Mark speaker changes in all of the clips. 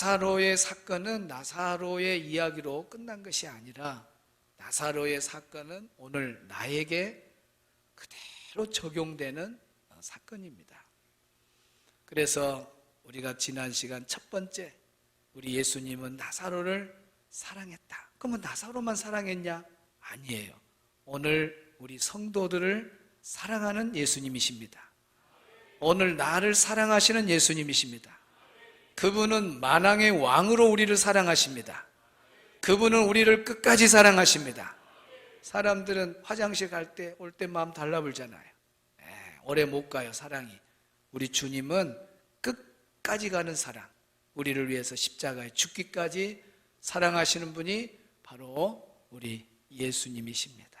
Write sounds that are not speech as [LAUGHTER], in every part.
Speaker 1: 나사로의 사건은 나사로의 이야기로 끝난 것이 아니라 나사로의 사건은 오늘 나에게 그대로 적용되는 어, 사건입니다. 그래서 우리가 지난 시간 첫 번째 우리 예수님은 나사로를 사랑했다. 그러면 나사로만 사랑했냐? 아니에요. 오늘 우리 성도들을 사랑하는 예수님이십니다. 오늘 나를 사랑하시는 예수님이십니다. 그분은 만왕의 왕으로 우리를 사랑하십니다. 그분은 우리를 끝까지 사랑하십니다. 사람들은 화장실 갈 때 올 때 마음 달라불잖아요. 에, 오래 못 가요, 사랑이. 우리 주님은 끝까지 가는 사랑. 우리를 위해서 십자가에 죽기까지 사랑하시는 분이 바로 우리 예수님이십니다.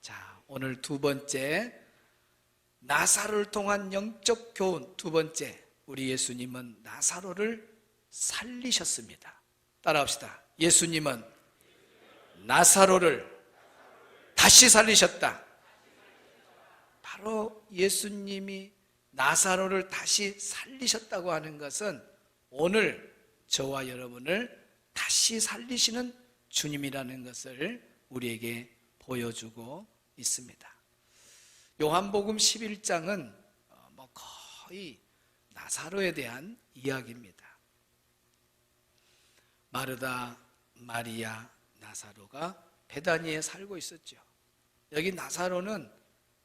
Speaker 1: 자, 오늘 두 번째 나사로를 통한 영적 교훈 두 번째 우리 예수님은 나사로를 살리셨습니다. 따라합시다. 예수님은 나사로를 다시 살리셨다. 바로 예수님이 나사로를 다시 살리셨다고 하는 것은 오늘 저와 여러분을 다시 살리시는 주님이라는 것을 우리에게 보여주고 있습니다. 요한복음 11장은 어, 뭐 거의 나사로에 대한 이야기입니다. 마르다, 마리아, 나사로가 베다니에 살고 있었죠. 여기 나사로는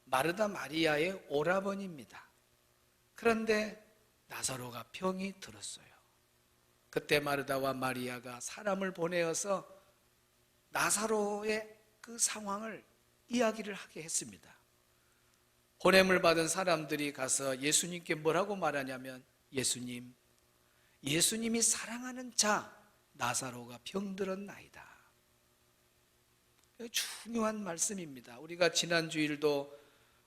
Speaker 1: 마르다 마리아의 오라버니입니다. 그런데 나사로가 병이 들었어요. 그때 마르다와 마리아가 사람을 보내어서 나사로의 그 상황을 이야기를 하게 했습니다. 보냄을 받은 사람들이 가서 예수님께 뭐라고 말하냐면 예수님, 예수님이 사랑하는 자 나사로가 병들었나이다. 중요한 말씀입니다. 우리가 지난 주일도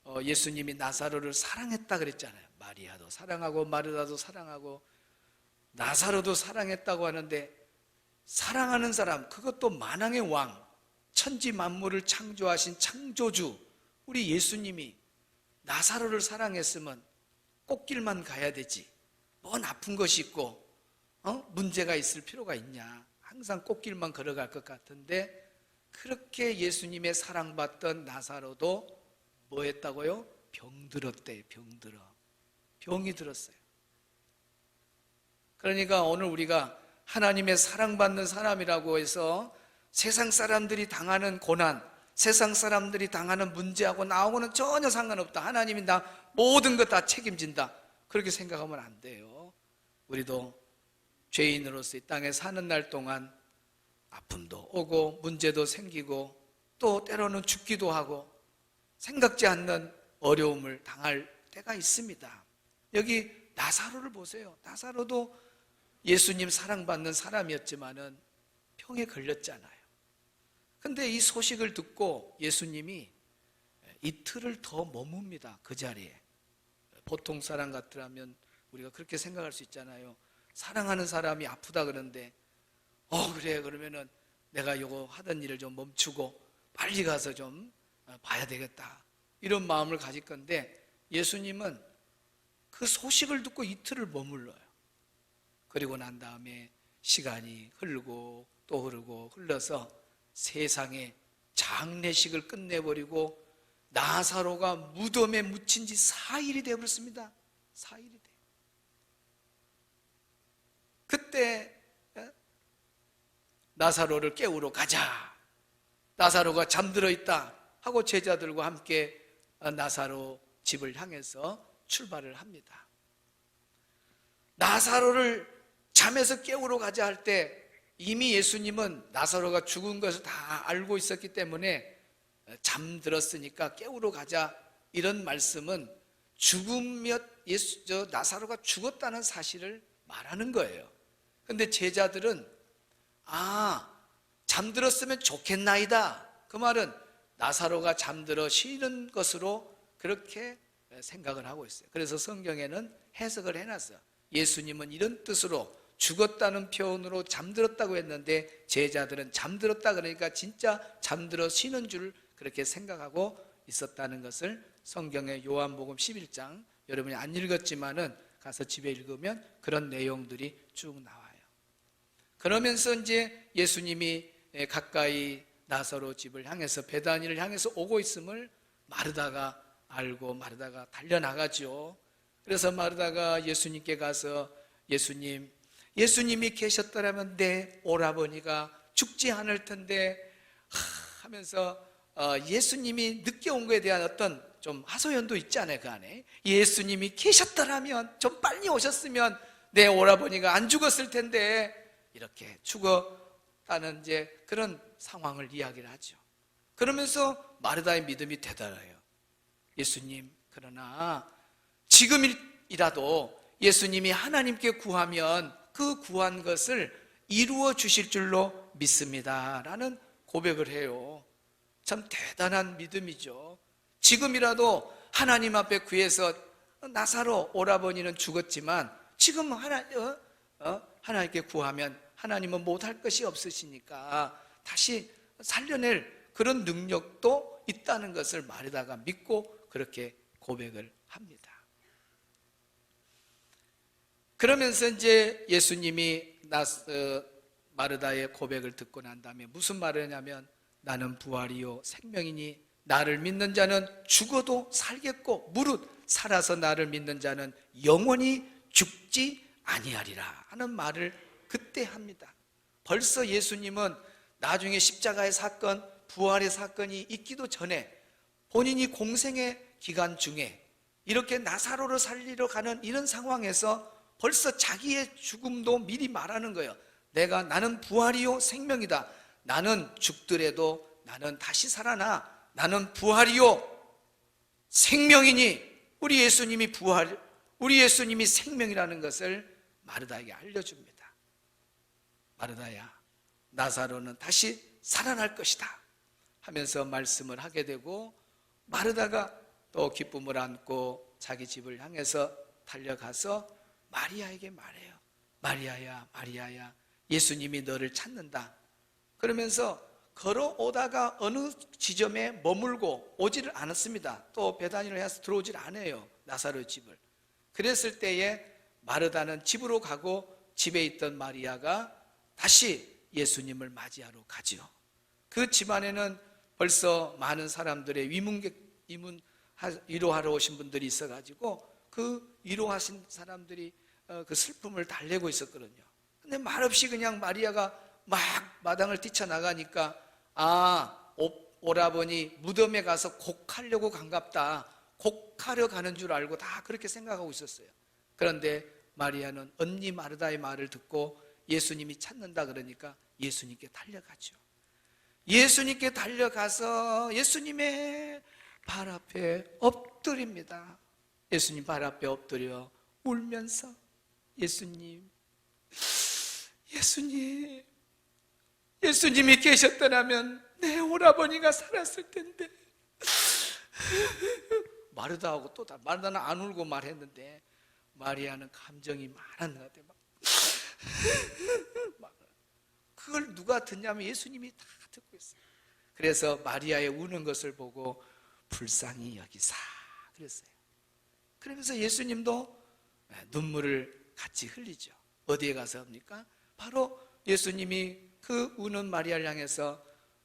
Speaker 1: 어, 예수님이 나사로를 사랑했다 그랬잖아요. 마리아도 사랑하고 마르다도 사랑하고 나사로도 사랑했다고 하는데 사랑하는 사람 그것도 만왕의 왕 천지 만물을 창조하신 창조주 우리 예수님이 나사로를 사랑했으면 꽃길만 가야 되지. 뭔 아픈 것이 있고 어? 문제가 있을 필요가 있냐? 항상 꽃길만 걸어갈 것 같은데 그렇게 예수님의 사랑받던 나사로도 뭐 했다고요? 병들었대, 병들어. 병이 들었어요. 그러니까 오늘 우리가 하나님의 사랑받는 사람이라고 해서 세상 사람들이 당하는 고난, 세상 사람들이 당하는 문제하고 나하고는 전혀 상관없다. 하나님이 나 모든 것 다 책임진다. 그렇게 생각하면 안 돼요. 우리도 죄인으로서 이 땅에 사는 날 동안 아픔도 오고 문제도 생기고 또 때로는 죽기도 하고 생각지 않는 어려움을 당할 때가 있습니다. 여기 나사로를 보세요. 나사로도 예수님 사랑받는 사람이었지만은 병에 걸렸잖아요. 근데 이 소식을 듣고 예수님이 이틀을 더 머뭅니다. 그 자리에. 보통 사람 같더라면 우리가 그렇게 생각할 수 있잖아요. 사랑하는 사람이 아프다 그러는데, 어, 그래. 그러면은 내가 요거 하던 일을 좀 멈추고 빨리 가서 좀 봐야 되겠다. 이런 마음을 가질 건데, 예수님은 그 소식을 듣고 이틀을 머물러요. 그리고 난 다음에 시간이 흐르고 또 흐르고 흘러서 세상에 장례식을 끝내버리고 나사로가 무덤에 묻힌 지 4일이 되어버렸습니다. 4일이 돼. 그때 어? 나사로를 깨우러 가자. 나사로가 잠들어 있다 하고 제자들과 함께 나사로 집을 향해서 출발을 합니다. 나사로를 잠에서 깨우러 가자 할 때 이미 예수님은 나사로가 죽은 것을 다 알고 있었기 때문에 잠들었으니까 깨우러 가자 이런 말씀은 죽으면 예수 저 나사로가 죽었다는 사실을 말하는 거예요. 근데 제자들은 아 잠들었으면 좋겠나이다. 그 말은 나사로가 잠들어 쉬는 것으로 그렇게 생각을 하고 있어요. 그래서 성경에는 해석을 해놨어요. 예수님은 이런 뜻으로 죽었다는 표현으로 잠들었다고 했는데 제자들은 잠들었다 그러니까 진짜 잠들어 쉬는 줄 그렇게 생각하고 있었다는 것을 성경의 요한복음 11장 여러분이 안 읽었지만은 가서 집에 읽으면 그런 내용들이 쭉 나와요. 그러면서 이제 예수님이 예, 가까이 나사로 집을 향해서 베다니를 향해서 오고 있음을 마르다가 알고 마르다가 달려나가죠. 그래서 마르다가 예수님께 가서 예수님, 예수님이 계셨더라면 내 오라버니가 죽지 않을 텐데 하, 하면서 어, 예수님이 늦게 온 거에 대한 어떤 좀 하소연도 있잖아요 그 안에 예수님이 계셨더라면 좀 빨리 오셨으면 내 오라버니가 안 죽었을 텐데 이렇게 죽었다는 이제 그런 상황을 이야기를 하죠. 그러면서 마르다의 믿음이 대단해요. 예수님 그러나 지금이라도 예수님이 하나님께 구하면 그 구한 것을 이루어 주실 줄로 믿습니다 라는 고백을 해요. 참 대단한 믿음이죠. 지금이라도 하나님 앞에 구해서 나사로 오라버니는 죽었지만 지금 하나 어? 어? 하나님께 구하면 하나님은 못할 것이 없으시니까 다시 살려낼 그런 능력도 있다는 것을 말에다가 믿고 그렇게 고백을 합니다. 그러면서 이제 예수님이 나, 어, 마르다의 고백을 듣고 난 다음에 무슨 말을 하냐면 나는 부활이요 생명이니 나를 믿는 자는 죽어도 살겠고 무릇 살아서 나를 믿는 자는 영원히 죽지 아니하리라 하는 말을 그때 합니다. 벌써 예수님은 나중에 십자가의 사건, 부활의 사건이 있기도 전에 본인이 공생의 기간 중에 이렇게 나사로를 살리러 가는 이런 상황에서 벌써 자기의 죽음도 미리 말하는 거예요. 내가 나는 부활이요 생명이다. 나는 죽더라도 나는 다시 살아나. 나는 부활이요 생명이니 우리 예수님이 부활, 우리 예수님이 생명이라는 것을 마르다에게 알려줍니다. 마르다야, 나사로는 다시 살아날 것이다. 하면서 말씀을 하게 되고 마르다가 또 기쁨을 안고 자기 집을 향해서 달려가서 마리아에게 말해요. 마리아야, 마리아야, 예수님이 너를 찾는다. 그러면서 걸어오다가 어느 지점에 머물고 오지를 않았습니다. 또 배단위를 해서 들어오질 않아요. 나사로 집을. 그랬을 때에 마르다는 집으로 가고 집에 있던 마리아가 다시 예수님을 맞이하러 가지요. 그 집안에는 벌써 많은 사람들의 위문객, 위문, 위로하러 오신 분들이 있어가지고 그 위로하신 사람들이 어, 그 슬픔을 달래고 있었거든요. 근데 말없이 그냥 마리아가 막 마당을 뛰쳐나가니까 아, 오, 라버니 무덤에 가서 곡하려고 간갑다. 곡하려 가는 줄 알고 다 그렇게 생각하고 있었어요. 그런데 마리아는 언니 마르다의 말을 듣고 예수님이 찾는다 그러니까 예수님께 달려가죠. 예수님께 달려가서 예수님의 발 앞에 엎드립니다. 예수님 발 앞에 엎드려 울면서 예수님, 예수님, 예수님이 계셨더라면 내 오라버니가 살았을 텐데. 마르다 하고 또 다, 마르다는 안 울고 말했는데, 마리아는 감정이 많았는 것 같아요. 막. 그걸 누가 듣냐면 예수님이 다 듣고 있어요. 그래서 마리아의 우는 것을 보고 불쌍히 여기사 그랬어요. 그러면서 예수님도 눈물을 같이 흘리죠. 어디에 가서 합니까? 바로 예수님이 그 우는 마리아를 향해서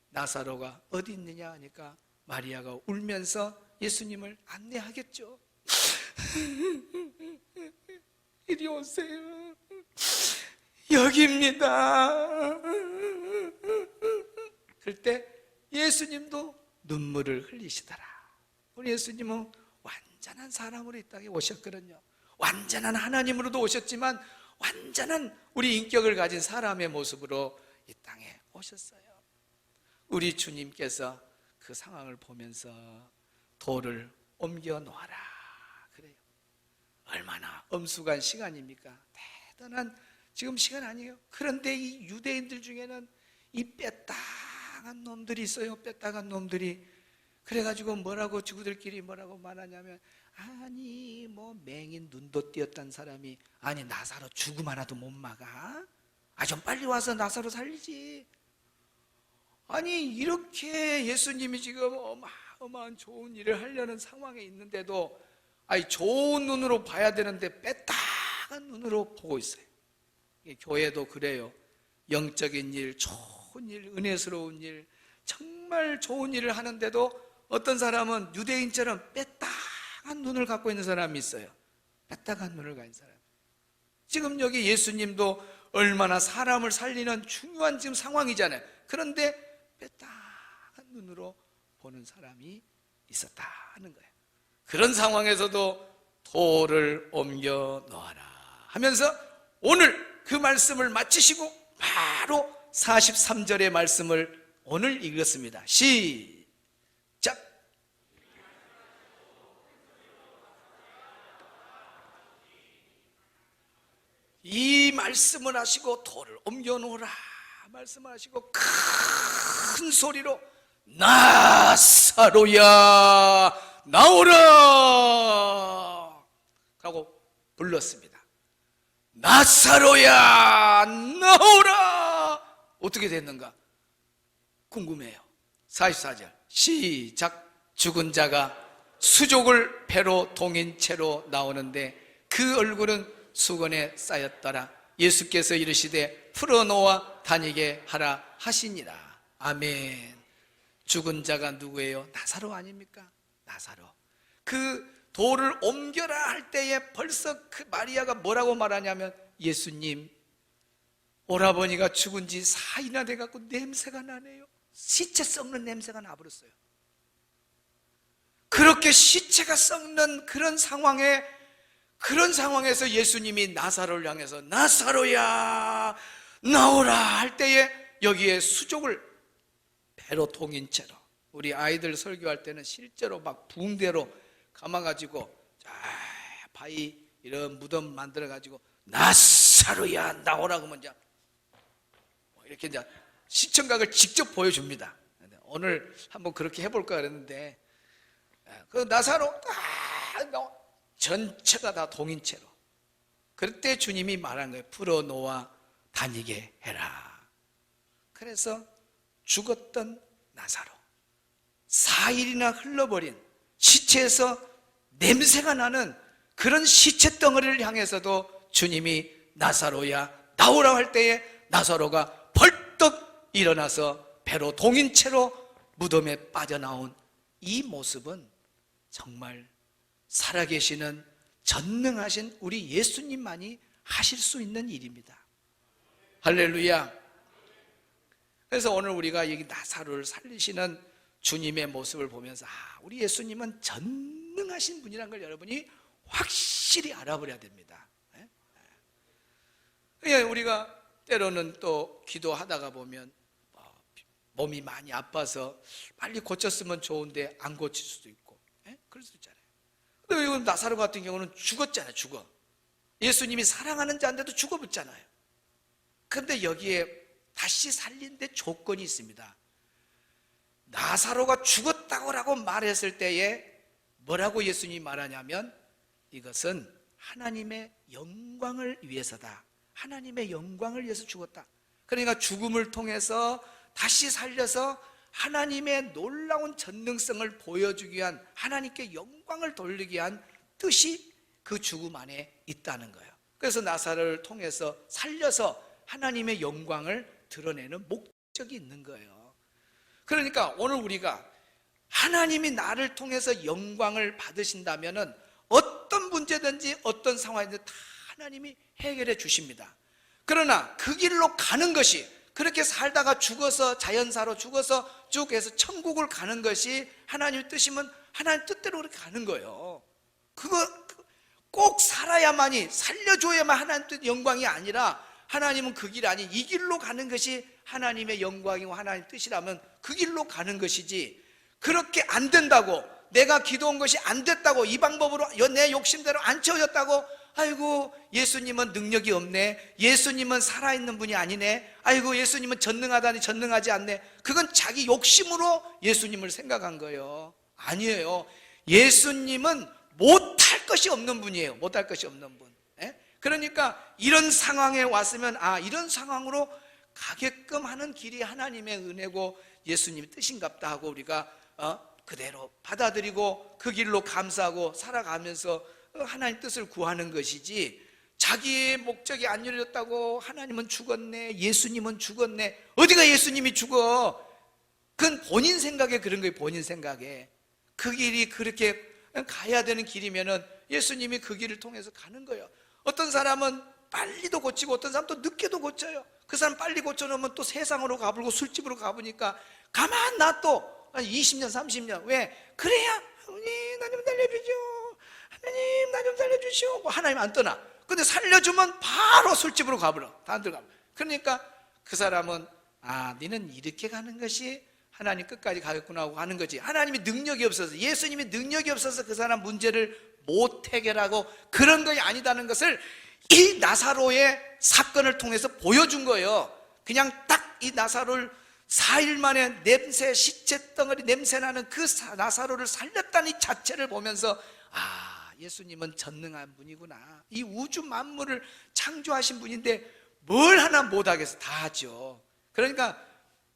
Speaker 1: 나사로가 어디 있느냐 하니까 마리아가 울면서 예수님을 안내하겠죠. [LAUGHS] 이리 오세요. 여기입니다. 그럴 때 예수님도 눈물을 흘리시더라. 우리 예수님은 완전한 사람으로 이 땅에 오셨거든요. 완전한 하나님으로도 오셨지만 완전한 우리 인격을 가진 사람의 모습으로 이 땅에 오셨어요. 우리 주님께서 그 상황을 보면서 돌을 옮겨 놓아라. 그래요. 얼마나 엄숙한 시간입니까? 대단한 지금 시간 아니에요. 그런데 이 유대인들 중에는 이 빼딱한 놈들이 있어요. 빼딱한 놈들이. 그래가지고 뭐라고 주구들끼리 뭐라고 말하냐면 아니 뭐 맹인 눈도 띄었던 사람이 아니 나사로 죽음 하나도 못 막아? 아 좀 빨리 와서 나사로 살리지. 아니 이렇게 예수님이 지금 어마어마한 좋은 일을 하려는 상황에 있는데도 아니 좋은 눈으로 봐야 되는데 빼딱한 눈으로 보고 있어요. 교회도 그래요. 영적인 일, 좋은 일, 은혜스러운 일, 정말 좋은 일을 하는데도 어떤 사람은 유대인처럼 빼딱한 눈을 갖고 있는 사람이 있어요. 빼딱한 눈을 가진 사람. 지금 여기 예수님도 얼마나 사람을 살리는 중요한 지금 상황이잖아요. 그런데 빼딱한 눈으로 보는 사람이 있었다 하는 거예요. 그런 상황에서도 돌을 옮겨 놓아라 하면서 오늘 그 말씀을 마치시고 바로 43절의 말씀을 오늘 읽었습니다. 시작. 이 말씀을 하시고 돌을 옮겨 놓으라 말씀하시고 큰 소리로 나사로야 나오라 하고 불렀습니다. 나사로야 나오라 어떻게 됐는가 궁금해요. 44절 시작 죽은 자가 수족을 배로 동인 채로 나오는데 그 얼굴은 수건에 쌓였더라. 예수께서 이르시되 풀어놓아 다니게 하라 하시니라. 아멘. 죽은 자가 누구예요? 나사로 아닙니까? 나사로. 그 돌을 옮겨라 할 때에 벌써 그 마리아가 뭐라고 말하냐면 예수님 오라버니가 죽은 지 사이나 돼갖고 냄새가 나네요. 시체 썩는 냄새가 나버렸어요. 그렇게 시체가 썩는 그런 상황에 그런 상황에서 예수님이 나사로를 향해서 나사로야 나오라 할 때에 여기에 수족을 배로 통인 채로 우리 아이들 설교할 때는 실제로 막 붕대로 감아가지고 자 바위 이런 무덤 만들어 가지고 나사로야 나오라 그러면 이제 뭐 이렇게 이제 시청각을 직접 보여줍니다. 오늘 한번 그렇게 해볼까 그랬는데 그 나사로 딱 나오- 전체가 다 동인체로. 그때 주님이 말한 거예요. 풀어놓아 다니게 해라. 그래서 죽었던 나사로. 4일이나 흘러버린 시체에서 냄새가 나는 그런 시체 덩어리를 향해서도 주님이 나사로야 나오라 할 때에 나사로가 벌떡 일어나서 배로 동인 채로 무덤에 빠져나온 이 모습은 정말 살아계시는 전능하신 우리 예수님만이 하실 수 있는 일입니다. 할렐루야. 그래서 오늘 우리가 여기 나사로를 살리시는 주님의 모습을 보면서 아, 우리 예수님은 전능하신 분이라는 걸 여러분이 확실히 알아버려야 됩니다. 예? 예, 우리가 때로는 또 기도하다가 보면 어, 몸이 많이 아파서 빨리 고쳤으면 좋은데 안 고칠 수도 있고 예? 그럴 수 있잖아요. 근데 이건 나사로 같은 경우는 죽었잖아요. 죽어. 예수님이 사랑하는 자인데도 죽어붙잖아요. 근데 여기에 다시 살린 데 조건이 있습니다. 나사로가 죽었다고라고 말했을 때에 뭐라고 예수님이 말하냐면 이것은 하나님의 영광을 위해서다. 하나님의 영광을 위해서 죽었다. 그러니까 죽음을 통해서 다시 살려서 하나님의 놀라운 전능성을 보여주기 위한 하나님께 영광을 돌리기 위한 뜻이 그 죽음 안에 있다는 거예요. 그래서 나사를 통해서 살려서 하나님의 영광을 드러내는 목적이 있는 거예요. 그러니까 오늘 우리가 하나님이 나를 통해서 영광을 받으신다면은 어떤 문제든지 어떤 상황이든 다 하나님이 해결해 주십니다. 그러나 그 길로 가는 것이 그렇게 살다가 죽어서 자연사로 죽어서 쭉 해서 천국을 가는 것이 하나님의 뜻이면 하나님 뜻대로 그렇게 가는 거예요. 그거 꼭 살아야만이 살려줘야만 하나님 뜻 영광이 아니라 하나님은 그 길 아니 이 길로 가는 것이 하나님의 영광이고 하나님 뜻이라면 그 길로 가는 것이지 그렇게 안 된다고 내가 기도한 것이 안 됐다고 이 방법으로 내 욕심대로 안 채워졌다고 아이고 예수님은 능력이 없네. 예수님은 살아있는 분이 아니네. 아이고 예수님은 전능하다니 전능하지 않네. 그건 자기 욕심으로 예수님을 생각한 거예요. 아니에요. 예수님은 못할 것이 없는 분이에요. 못할 것이 없는 분. 예? 그러니까 이런 상황에 왔으면 아 이런 상황으로 가게끔 하는 길이 하나님의 은혜고 예수님의 뜻인갑다 하고 우리가 어, 그대로 받아들이고 그 길로 감사하고 살아가면서 어, 하나님 뜻을 구하는 것이지 자기의 목적이 안 이루어졌다고 하나님은 죽었네, 예수님은 죽었네. 어디가 예수님이 죽어? 그건 본인 생각에 그런 거예요, 본인 생각에. 그 길이 그렇게 가야 되는 길이면은 예수님이 그 길을 통해서 가는 거예요. 어떤 사람은 빨리도 고치고 어떤 사람은 또 늦게도 고쳐요. 그 사람 빨리 고쳐놓으면 또 세상으로 가불고 술집으로 가보니까 가만 놔둬. 한 20년, 30년. 왜? 그래야 하나님 살려주죠. 하나님 나 좀 살려주시오. 뭐 하나님 안 떠나. 근데 살려주면 바로 술집으로 가버려. 다 들어가. 그러니까 그 사람은 아, 너는 이렇게 가는 것이 하나님 끝까지 가겠구나 하고 하는 거지. 하나님이 능력이 없어서 예수님이 능력이 없어서 그 사람 문제를 못 해결하고 그런 것이 아니다는 것을 이 나사로의 사건을 통해서 보여준 거예요. 그냥 딱 이 나사로를 4일 만에 냄새, 시체 덩어리 냄새 나는 그 사- 나사로를 살렸다는 이 자체를 보면서 아, 예수님은 전능한 분이구나. 이 우주 만물을 창조하신 분인데 뭘 하나 못하겠어. 다 하죠. 그러니까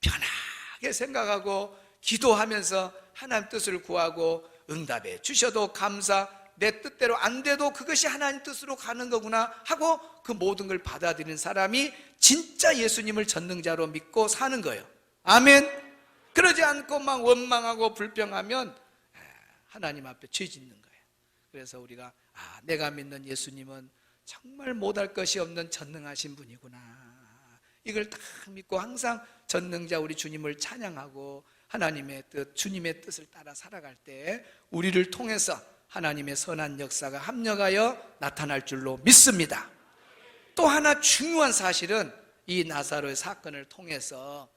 Speaker 1: 편하게 생각하고 기도하면서 하나님 뜻을 구하고 응답해 주셔도 감사, 내 뜻대로 안 돼도 그것이 하나님 뜻으로 가는 거구나 하고 그 모든 걸 받아들이는 사람이 진짜 예수님을 전능자로 믿고 사는 거예요. 아멘. 그러지 않고 막 원망하고 불평하면 에, 하나님 앞에 죄 짓는 거예요. 그래서 우리가 아, 내가 믿는 예수님은 정말 못할 것이 없는 전능하신 분이구나. 이걸 딱 믿고 항상 전능자 우리 주님을 찬양하고 하나님의 뜻, 주님의 뜻을 따라 살아갈 때 우리를 통해서 하나님의 선한 역사가 합력하여 나타날 줄로 믿습니다. 또 하나 중요한 사실은 이 나사로의 사건을 통해서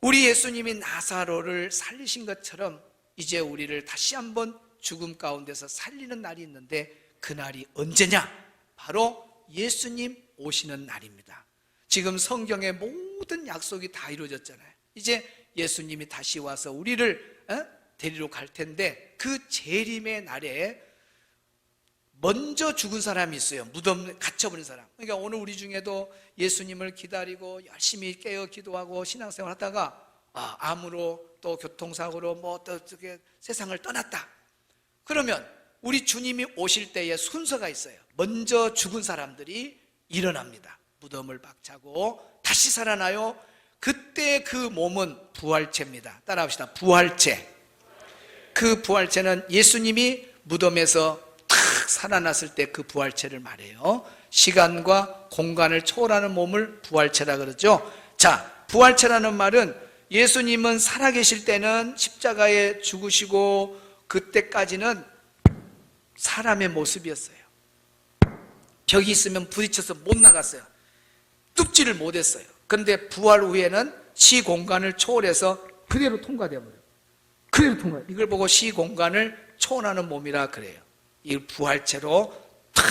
Speaker 1: 우리 예수님이 나사로를 살리신 것처럼 이제 우리를 다시 한번 죽음 가운데서 살리는 날이 있는데 그 날이 언제냐? 바로 예수님 오시는 날입니다. 지금 성경의 모든 약속이 다 이루어졌잖아요. 이제 예수님이 다시 와서 우리를 어? 데리러 갈 텐데 그 재림의 날에 먼저 죽은 사람이 있어요. 무덤 갇혀버린 사람. 그러니까 오늘 우리 중에도 예수님을 기다리고 열심히 깨어 기도하고 신앙생활 하다가 아, 암으로 또 교통사고로 뭐 어떻게 세상을 떠났다. 그러면 우리 주님이 오실 때에 순서가 있어요. 먼저 죽은 사람들이 일어납니다. 무덤을 박차고 다시 살아나요. 그때 그 몸은 부활체입니다. 따라합시다. 부활체. 그 부활체는 예수님이 무덤에서 탁 살아났을 때 그 부활체를 말해요. 시간과 공간을 초월하는 몸을 부활체라 그러죠. 자, 부활체라는 말은 예수님은 살아계실 때는 십자가에 죽으시고 그때까지는 사람의 모습이었어요. 벽이 있으면 부딪혀서 못 나갔어요. 뚝지를 못했어요. 그런데 부활 후에는 시 공간을 초월해서 그대로 통과되어 버려요. 그대로 통과. 이걸 보고 시 공간을 초월하는 몸이라 그래요. 이 부활체로 탁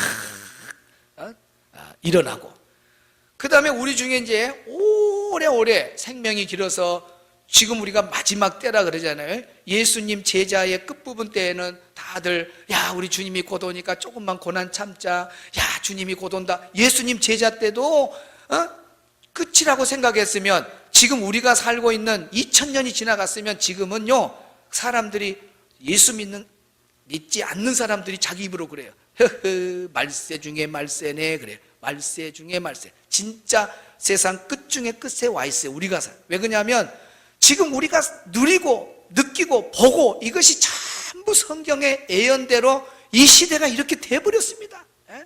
Speaker 1: 어? 아, 일어나고. 그 다음에 우리 중에 이제 오래오래 생명이 길어서 지금 우리가 마지막 때라 그러잖아요. 예수님 제자의 끝부분 때에는 다들 야 우리 주님이 곧 오니까 조금만 고난 참자. 야 주님이 곧 온다. 예수님 제자 때도 어? 끝이라고 생각했으면 지금 우리가 살고 있는 2000년이 지나갔으면 지금은요 사람들이 예수 믿는 믿지 않는 사람들이 자기 입으로 그래요. 허허 말세 중에 말세네 그래요. 말세 중에 말세. 진짜 세상 끝 중에 끝에 와 있어요. 우리가 살. 왜 그러냐면 지금 우리가 누리고 느끼고 보고 이것이 전부 성경의 예언대로 이 시대가 이렇게 돼 버렸습니다. 예?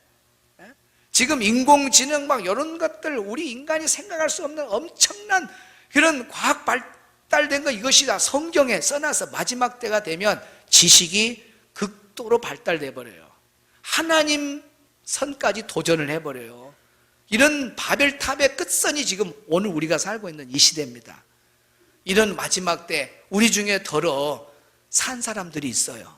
Speaker 1: 예? 지금 인공지능 막 이런 것들 우리 인간이 생각할 수 없는 엄청난 그런 과학 발달된 거 이것이 다 성경에 써놔서 마지막 때가 되면 지식이 극도로 발달돼 버려요. 하나님 선까지 도전을 해버려요. 이런 바벨탑의 끝선이 지금 오늘 우리가 살고 있는 이 시대입니다. 이런 마지막 때 우리 중에 더러 산 사람들이 있어요.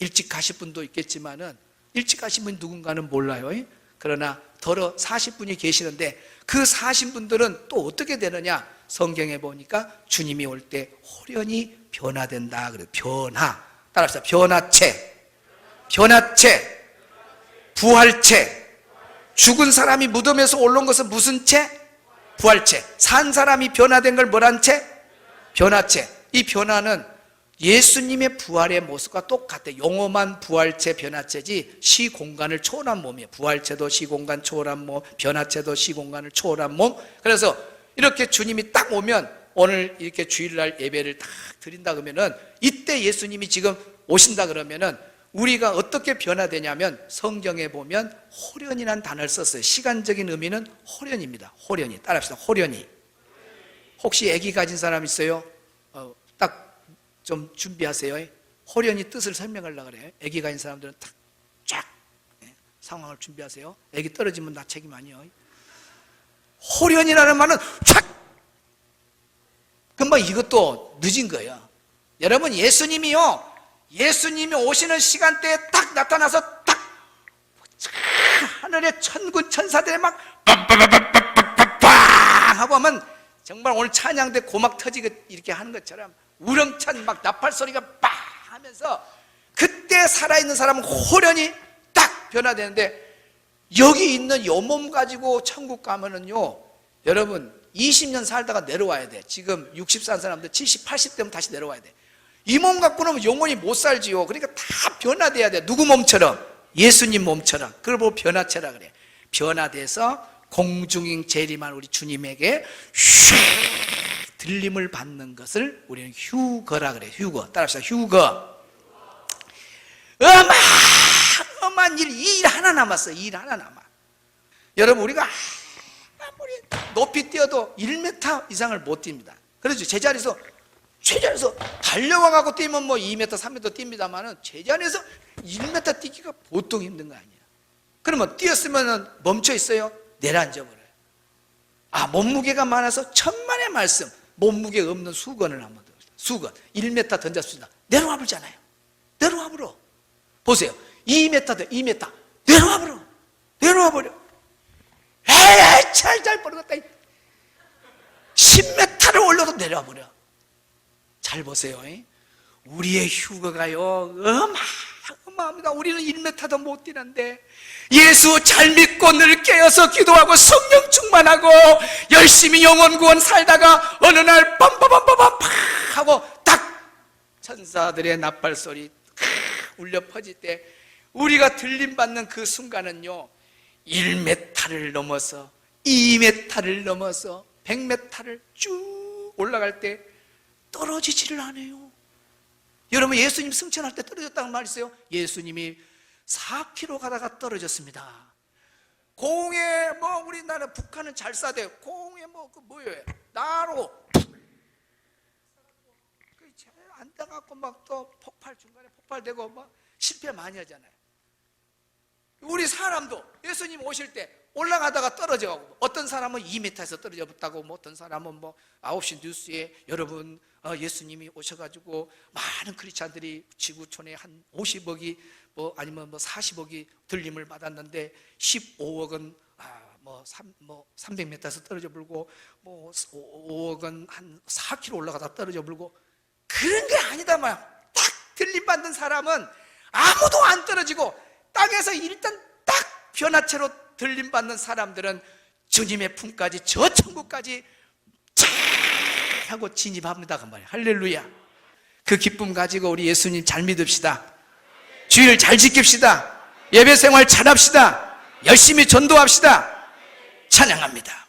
Speaker 1: 일찍 가실 분도 있겠지만은 일찍 가신 분 누군가는 몰라요. 그러나 더러 40분이 계시는데 그 40분들은 또 어떻게 되느냐? 성경에 보니까 주님이 올 때 호련히 변화된다. 그래 변화. 따라합시다. 변화체. 변화체. 부활체. 죽은 사람이 무덤에서 올라온 것은 무슨 채? 부활체. 산 사람이 변화된 걸 뭐란 채? 변화체. 이 변화는 예수님의 부활의 모습과 똑같아. 용어만 부활체, 변화체지 시 공간을 초월한 몸이에요. 부활체도 시 공간 초월한 몸, 변화체도 시 공간을 초월한 몸. 그래서 이렇게 주님이 딱 오면 오늘 이렇게 주일날 예배를 딱 드린다 그러면은 이때 예수님이 지금 오신다 그러면은 우리가 어떻게 변화되냐면 성경에 보면 호련이라는 단어를 썼어요. 시간적인 의미는 호련입니다. 호련이. 따라합시다. 호련이. 혹시 아기 가진 사람 있어요? 어, 딱좀 준비하세요. 호련이 뜻을 설명하려고 그래요. 아기 가진 사람들은 탁쫙 예, 상황을 준비하세요. 아기 떨어지면 나 책임 아니에요. 호련이라는 말은 촥! 금방 이것도 늦은 거예요. 여러분 예수님이요. 예수님이 오시는 시간대에 딱 나타나서 딱 하늘의 천군 천사들이 막 빵빵빵빵빵빵 하고 하면 정말 오늘 찬양 때 고막 터지고 이렇게 하는 것처럼 우렁찬 막 나팔 소리가 빵 하면서 그때 살아있는 사람은 호련히 딱 변화되는데 여기 있는 요 몸 가지고 천국 가면은요 여러분 20년 살다가 내려와야 돼. 지금 60살 사람들 70, 80대면 다시 내려와야 돼 이 몸 갖고는 영원히 못 살지요. 그러니까 다 변화돼야 돼. 누구 몸처럼? 예수님 몸처럼. 그걸 보고 변화체라 그래. 변화돼서 공중ing 재림한 우리 주님에게 슉 들림을 받는 것을 우리는 휴거라 그래 휴거 따라합시다 휴거 어마어마한 일, 이 일 하나 남았어. 이 일 하나 남아. 여러분, 우리가 아무리 높이 뛰어도 1m 이상을 못 뜁니다. 그렇죠. 제자리에서, 제자리에서 달려와갖고 뛰면 뭐 2m, 3m 뜁니다만은 제자리에서 1m 뛰기가 보통 힘든 거 아니에요. 그러면 뛰었으면 멈춰 있어요? 내려앉아 버려요. 아, 몸무게가 많아서 천만의 말씀. 몸무게 없는 수건을 한번 듭시다. 수건. 1m 던졌습니다. 내려와 버리잖아요. 내려와 버려. 보세요. 2m 돼, 2m. 내려와 버려. 내려와 버려. 에이, 잘, 잘 버렸다. 10m를 올려도 내려와 버려. 잘 보세요. 이. 우리의 휴거가요, 어마어 마합니다. 우리는 1m도 못 뛰는데, 예수 잘 믿고 늘 깨어서 기도하고 성령 충만하고, 열심히 영원 구원 살다가, 어느 날, 빰빰빰빰빰 팍 하고, 딱! 천사들의 나팔 소리, 울려 퍼질 때 우리가 들림 받는 그 순간은요 1m를 넘어서 2m를 넘어서 100m를 쭉 올라갈 때 떨어지지를 않아요. 여러분 예수님 승천할 때 떨어졌다는 말 있어요? 예수님이 4km 가다가 떨어졌습니다. 공에 뭐 우리나라 북한은 잘 쏴대. 공에 뭐그 뭐예요? 나로 안 돼갖고 막 또 폭발 중간에 폭발되고 막 실패 많이 하잖아요. 우리 사람도 예수님 오실 때 올라가다가 떨어져가고 어떤 사람은 2m에서 떨어졌다고 뭐 어떤 사람은 뭐 9시 뉴스에 여러분 어, 예수님이 오셔가지고 많은 크리스찬들이 지구촌에 한 50억이 뭐 아니면 뭐 40억이 들림을 받았는데 15억은 아, 뭐, 3, 뭐 300m에서 떨어져 불고 뭐 5억은 한 4km 올라가다 떨어져 불고 그런 게 아니다 말딱 들림 받는 사람은 아무도 안 떨어지고 땅에서 일단 딱 변화체로 들림 받는 사람들은 주님의 품까지 저 천국까지 쫙 하고 진입합니다. 그 말이에요. 할렐루야. 그 기쁨 가지고 우리 예수님 잘 믿읍시다. 주일 잘 지킵시다. 예배 생활 잘합시다. 열심히 전도합시다. 찬양합니다